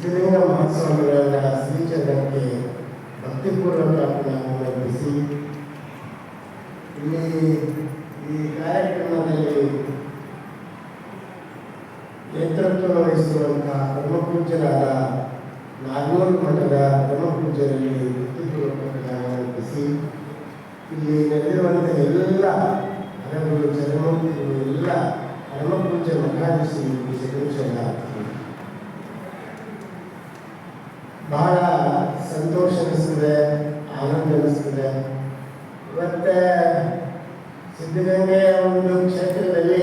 ಸಿದ್ಧಲಿಂಗ ಮಹಾಸ್ವಾಮಿಗಳ ಶ್ರೀಚರಣಕ್ಕೆ ಭಕ್ತಿಪೂರ್ವಕ ಅರ್ಪಿಸಿ ಇಲ್ಲಿ ಈ ಕಾರ್ಯಕ್ರಮದಲ್ಲಿ ನೇತೃತ್ವ ವಹಿಸುವಂತಹ ಬ್ರಹ್ಮಪೂಜ್ಯರಾದ ನಾಗೂರು ಮಠದ ಬ್ರಹ್ಮಪೂಜ್ಯರಲ್ಲಿ ಭಕ್ತಿಪೂರ್ವಕ ಅರ್ಪಿಸಿ ಇಲ್ಲಿ ನೆರೆದಿರುವಂಥ ಎಲ್ಲ ಹರಗಳು ಚರಮೂರ್ತಿಗಳು ಎಲ್ಲ ಪರಮಪೂಜ್ಯ ಮಠಾಧೀಶರಿಗೆ ಶರಣಾರ್ಥಿ ಬಹಳ ಸಂತೋಷ ಅನಿಸ್ತದೆ ಆನಂದ ಅನಿಸ್ತದೆ ಮತ್ತು ಸಿದ್ಧಗಂಗೆಯ ಒಂದು ಕ್ಷೇತ್ರದಲ್ಲಿ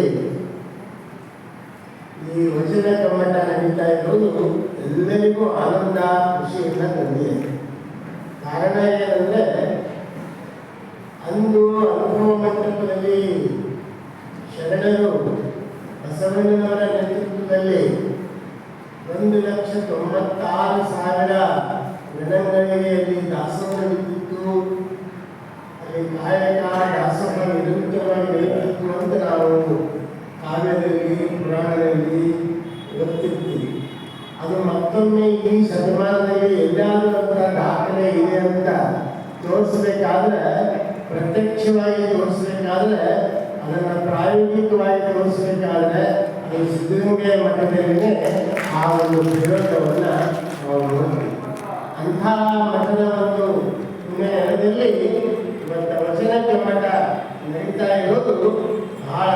ಈ ವಚನ ಕಮ್ಮಟ ನಡೀತಾ ಇರೋದು ಎಲ್ಲರಿಗೂ ಆನಂದ, ಖುಷಿಯಿಂದ ತಂದಿದೆ ಕಾರಣ ಏನಂದ್ರೆ, ಅಂದು ಅನುಭವ ಮಂಟಪದಲ್ಲಿ ಶರಣರು ಬಸವಣ್ಣನವರ ನೇತೃತ್ವದಲ್ಲಿ ಒಂದು ಲಕ್ಷ ತೊಂಬತ್ತಾರು ಸಾವಿರ ಗಣಗಳಿಗೆ ಅಲ್ಲಿ ದಾಸೋಹ ಬಿದ್ದಿತ್ತು ಅಲ್ಲಿ ಕಾಯಕ ದಾಸೋಹ ನಿರಂತರವಾಗಿ ನಡೆಯುತ್ತಿತ್ತು ಅಂತ ನಾವು ಕಾವ್ಯದಲ್ಲಿ, ಪುರಾಣದಲ್ಲಿ ಗೊತ್ತಿರ್ತೀವಿ. ಅದು ಮತ್ತೊಮ್ಮೆ ಈ ಶತಮಾನದಲ್ಲಿ ಎಲ್ಲಾದರೂ ದಾಖಲೆ ಇದೆ ಅಂತ ತೋರಿಸಬೇಕಾದ್ರೆ, ಪ್ರತ್ಯಕ್ಷವಾಗಿ ತೋರಿಸಬೇಕಾದ್ರೆ, ಅದನ್ನು ಪ್ರಾಯೋಗಿಕವಾಗಿ ತೋರಿಸಬೇಕಾದ್ರೆ ಅದು ಸಿದ್ಧಗಂಗೆಯ ಆ ಒಂದು ಪ್ರಯೋಗವನ್ನು ನಾವು ನೋಡ್ತೀವಿ. ಅಂಥ ಮಠದ ಒಂದು ಹಿನ್ನೆಲೆಯಲ್ಲಿ ಇವತ್ತು ವಚನಕ್ಕೆ ಮಠ ನಡೀತಾ ಇರೋದು ಬಹಳ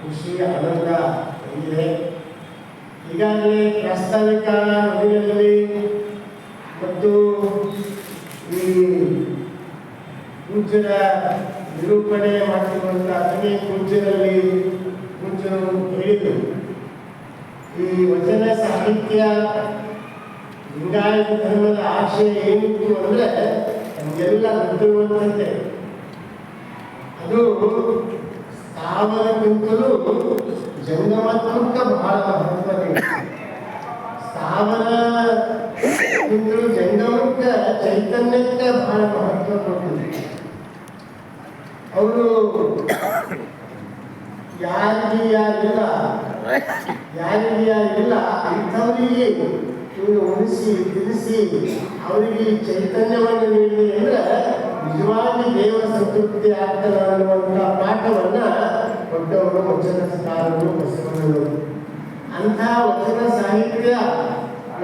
ಖುಷಿ ಆನಂದ ಇದೆ ಈಗಾಗಲೇ ಪ್ರಾಸ್ತಾವಿಕ ನದಿಗಳಲ್ಲಿ ಮತ್ತು ಈ ಕುಂಚರ ನಿರೂಪಣೆ ಮಾಡಿರುವಂಥ ಅಗ್ನಿ ಕುಂಚರಲ್ಲಿ ಕುಂಚರು ಹೇಳಿದರು. ಈ ವಚನ ಸಾಹಿತ್ಯ ಲಿಂಗಾಯತ ಧರ್ಮದ ಆಶಯ ಏನಿತ್ತು ಅಂದ್ರೆ ನಮಗೆಲ್ಲ ಗೊತ್ತಿರುವಂತೆ ಅದು ಸ್ಥಾವರಕ್ಕಿಂತಲೂ ಜಂಗಮತ್ಮಕ ಬಹಳ ಮಹತ್ವ ಸ್ಥಾವರ ಜಂಗಮಕ್ಕ ಚೈತನ್ಯಕ್ಕ ಚೈತನ್ಯಕ್ಕೆ ಬಹಳ ಮಹತ್ವ ಕೊಟ್ಟಿದೆ ಅವರು ಯಾರಿಗೆ ಯಾರಿಲ್ಲ ಯಾರಿಗೆ ಇಂಥವರಿಗೆ ಇವರು ಉಳಿಸಿ, ತಿಳಿಸಿ, ಅವರಿಗೆ ಚೈತನ್ಯವನ್ನು ನೀಡಿ ಅಂದ್ರೆ ನಿಜವಾಗಿ ದೇವರ ಸಂತೃಪ್ತಿ ಆಗ್ತದೆ ಅನ್ನುವಂಥ ಪಾಠವನ್ನ ದೊಡ್ಡವರು ವಚನ